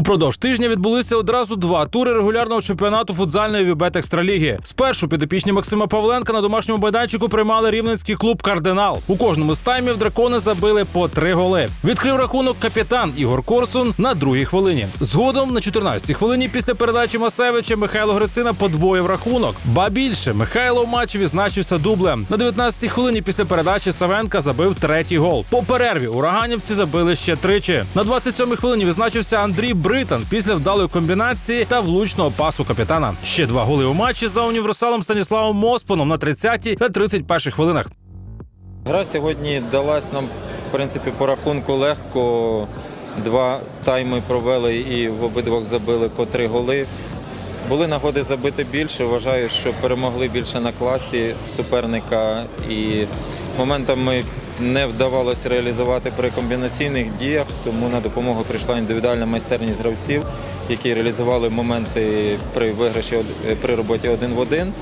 Упродовж тижня відбулися одразу два тури регулярного чемпіонату футзальної Вібет Екстраліги. Спершу підопічні Максима Павленка на домашньому майданчику приймали рівненський клуб Кардинал. У кожному з таймів дракони забили по три голи. Відкрив рахунок капітан Ігор Корсун на другій хвилині. Згодом на 14-й хвилині після передачі Масевича Михайло Грицина подвоїв рахунок. Ба більше Михайло в матчі відзначився дублем. На 19-й хвилині після передачі Савенка забив третій гол. По перерві ураганівці забили ще тричі. На 27-й хвилині відзначився Андрій Британ після вдалої комбінації та влучного пасу капітана. Ще два голи у матчі за універсалом Станіславом Моспоном на 30-й та 31-й хвилинах. Гра сьогодні далась нам, в принципі, по рахунку легко. Два тайми провели і в обидвох забили по три голи. Були нагоди забити більше. Вважаю, що перемогли більше на класі суперника і моментами не вдавалося реалізувати при комбінаційних діях, тому на допомогу прийшла індивідуальна майстерність гравців, які реалізували моменти при виграші при роботі один в один.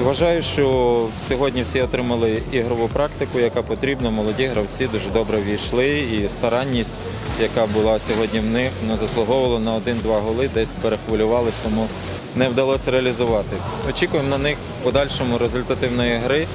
Вважаю, що сьогодні всі отримали ігрову практику, яка потрібна. Молоді гравці дуже добре війшли, і старанність, яка була сьогодні в них, ну, заслуговувала на один-два голи, десь перехвилювались, тому не вдалося реалізувати. Очікуємо на них подальшому результативної гри.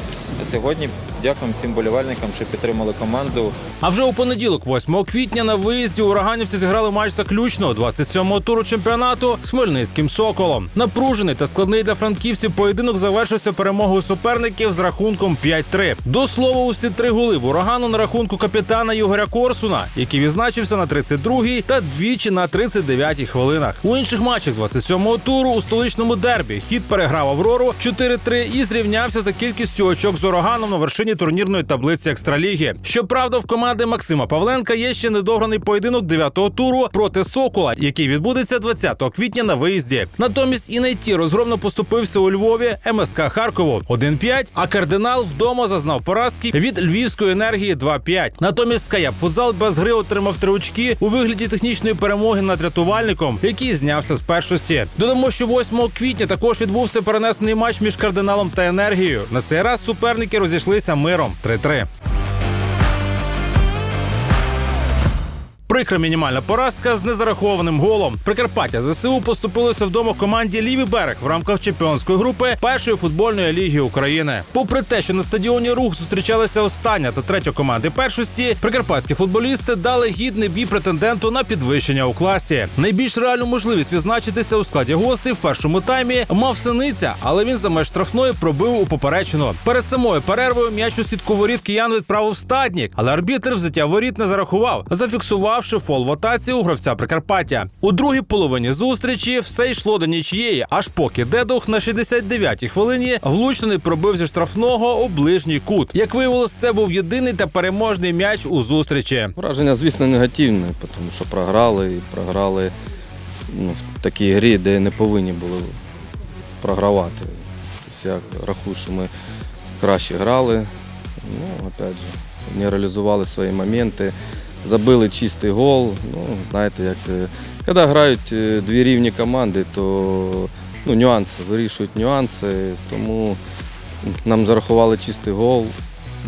Сьогодні дякуємо всім болівальникам, що підтримали команду. А вже у понеділок, 8 квітня, на виїзді ураганівці зіграли матч заключного 27-го туру чемпіонату з Хмельницьким Соколом. Напружений та складний для франківців поєдинок завершився перемогою суперників з рахунком 5-3. До слова, усі три голи в урагану на рахунку капітана Ігоря Корсуна, який відзначився на 32-й та двічі на 39-й хвилинах. У інших матчах 27-го туру у столичному дербі хід переграв Аврору 4-3 і зрівнявся за кількістю очок з ураганом на вершині турнірної таблиці екстраліги. Щоправда, в команди Максима Павленка є ще недограний поєдинок 9-го туру проти Сокола, який відбудеться 20 квітня на виїзді. Натомість і найті розгромно поступився у Львові МСК Харкову 1-5, а кардинал вдома зазнав поразки від львівської енергії 2-5. Натомість Скаяп Фузал без гри отримав три очки у вигляді технічної перемоги над рятувальником, який знявся з першості. Додамо, що 8 квітня також відбувся перенесений матч між кардиналом та енергією. На цей раз суперники розійшлися миром 3-3. Прикра мінімальна поразка з незарахованим голом. Прикарпаття ЗСУ поступилося вдома команді Лівий берег в рамках чемпіонської групи першої футбольної ліги України. Попри те, що на стадіоні рух зустрічалися остання та третя команди першості, прикарпатські футболісти дали гідний бій претенденту на підвищення у класі. Найбільш реальну можливість відзначитися у складі гостей в першому таймі мав синиця, але він за меж штрафної пробив у поперечину. Перед самою перервою м'яч у сітку воріт киян відправив стаднік, але арбітр взяття воріт не зарахував, зафіксувавши фол в атаці у гравця Прикарпаття. У другій половині зустрічі все йшло до нічієї, аж поки Дедух на 69-й хвилині влучно не пробив зі штрафного у ближній кут. Як виявилось, це був єдиний та переможний м'яч у зустрічі. Враження, звісно, негативне, тому що програли і програли ну, в такій грі, де не повинні були програвати. Тобто я рахую, що ми краще грали, ну, опять же, не реалізували свої моменти, забили чистий гол. Ну, знаєте, як е, коли грають е, дві рівні команди, то ну, нюанси, вирішують нюанси, тому нам зарахували чистий гол,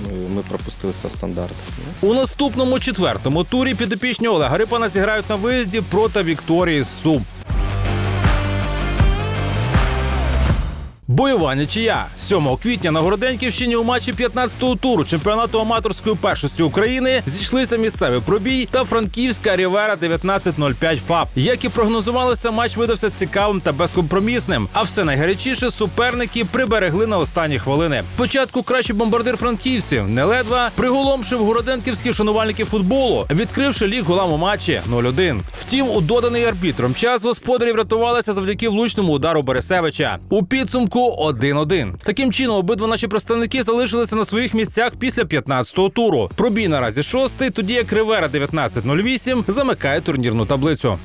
ну, ми пропустили все стандарту. Ну, У наступному четвертому турі підопічні Олега Рипана зіграють на виїзді проти Вікторії з Бойова нічия 7 квітня на Городенківщині у матчі 15-го туру чемпіонату аматорської першості України зійшлися місцевий пробій та франківська Рівера 1905 ФАП. Як і прогнозувалося, матч видався цікавим та безкомпромісним. А все найгарячіше суперники приберегли на останні хвилини. Спочатку кращий бомбардир франківців неледва приголомшив городенківські шанувальники футболу, відкривши ліг голам у матчі 0-1. Втім, у доданий арбітром час господарі врятувалися завдяки влучному удару Борисевича. У підсумку 1-1. Таким чином, обидва наші представники залишилися на своїх місцях після 15-го туру. Пробій наразі шостий, тоді як Ривера 19-08 замикає турнірну таблицю.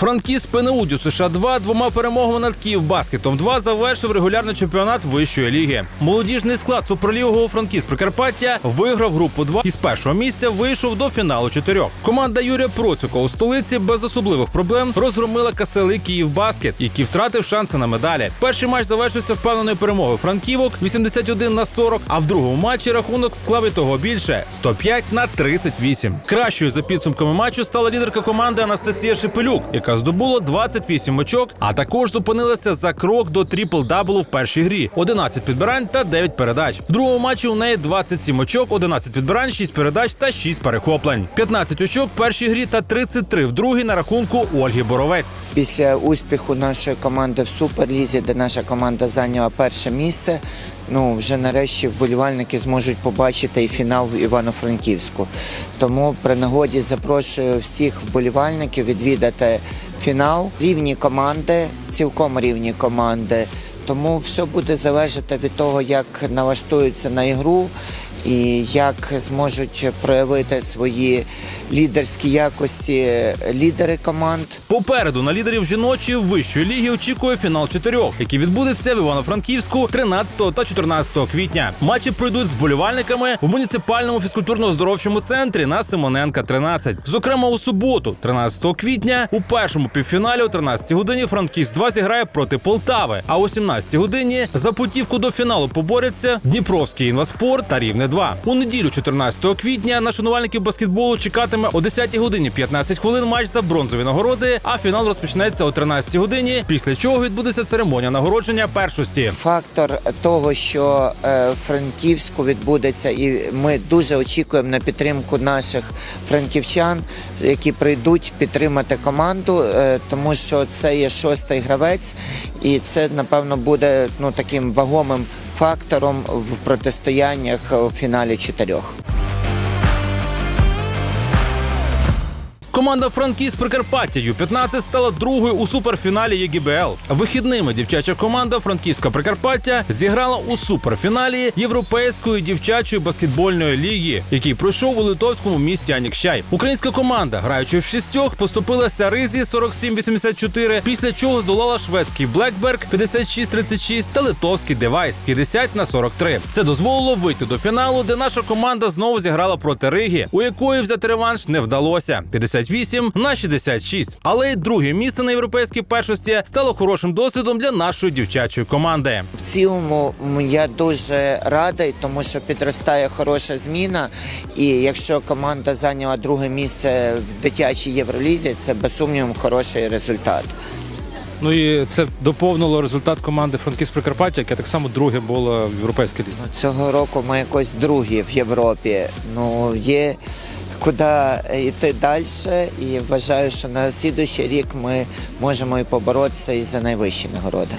Франкіс ПНУ США 2 двома перемогами над Київ баскетом 2 завершив регулярний чемпіонат вищої ліги. Молодіжний склад суперлігового Франкіс Прикарпаття виграв групу 2 і з першого місця вийшов до фіналу чотирьох. Команда Юрія Процюка у столиці без особливих проблем розгромила касели Київ баскет, який втратив шанси на медалі. Перший матч завершився впевненою перемогою франківок 81 на 40, а в другому матчі рахунок склав і того більше 105 на 38. Кращою за підсумками матчу стала лідерка команди Анастасія Шепелюк, яка здобула 28 очок, а також зупинилася за крок до трипл-даблу в першій грі: 11 підбирань та 9 передач. В другому матчі у неї 27 очок, 11 підбирань, 6 передач та 6 перехоплень. 15 очок в першій грі та 33 в другій на рахунку Ольги Боровець. Після успіху нашої команди в Суперлізі, де наша команда зайняла перше місце. Ну вже нарешті вболівальники зможуть побачити і фінал в Івано-Франківську. Тому при нагоді запрошую всіх вболівальників відвідати фінал. Рівні команди, цілком рівні команди. Тому все буде залежати від того, як налаштуються на ігру і як зможуть проявити свої лідерські якості лідери команд. Попереду на лідерів жіночої вищої ліги очікує фінал чотирьох, який відбудеться в Івано-Франківську 13 та 14 квітня. Матчі пройдуть з болівальниками в муніципальному фізкультурно-оздоровчому центрі на Симоненка 13. Зокрема, у суботу, 13 квітня, у першому півфіналі о 13 годині Франківськ 2 зіграє проти Полтави. А о 17 годині за путівку до фіналу поборються Дніпровський інваспорт та Рівне 2. У неділю, 14 квітня, на шанувальників баскетболу чекатиме о 10 годині 15 хвилин матч за бронзові нагороди. А фінал розпочнеться о 13 годині. Після чого відбудеться церемонія нагородження першості. Фактор того, що е, Франківську відбудеться, і ми дуже очікуємо на підтримку наших франківчан, які прийдуть підтримати команду, е, тому що це є шостий гравець, і це напевно буде ну таким вагомим фактором в протистояннях в фіналі чотирьох. Команда Франкіс Прикарпаття Ю-15 стала другою у суперфіналі ЄГБЛ. Вихідними дівчача команда Франківська Прикарпаття зіграла у суперфіналі Європейської дівчачої баскетбольної ліги, який пройшов у литовському місті Анікщай. Українська команда, граючи в шістьох, поступилася Ризі 47-84, після чого здолала шведський Блекберг 56-36 та литовський Девайс 50 на 43. Це дозволило вийти до фіналу, де наша команда знову зіграла проти Риги, у якої взяти реванш не вдалося. 58 на 66. Але й друге місце на європейській першості стало хорошим досвідом для нашої дівчачої команди. В цілому я дуже радий, тому що підростає хороша зміна. І якщо команда зайняла друге місце в дитячій євролізі, це без сумніву хороший результат. Ну і це доповнило результат команди Франківськ Прикарпаття, яке так само друге було в європейській лізі. Цього року ми якось другі в Європі. Ну є куди йти далі, і вважаю, що на слідуючий рік ми можемо і поборотися і за найвищі нагороди.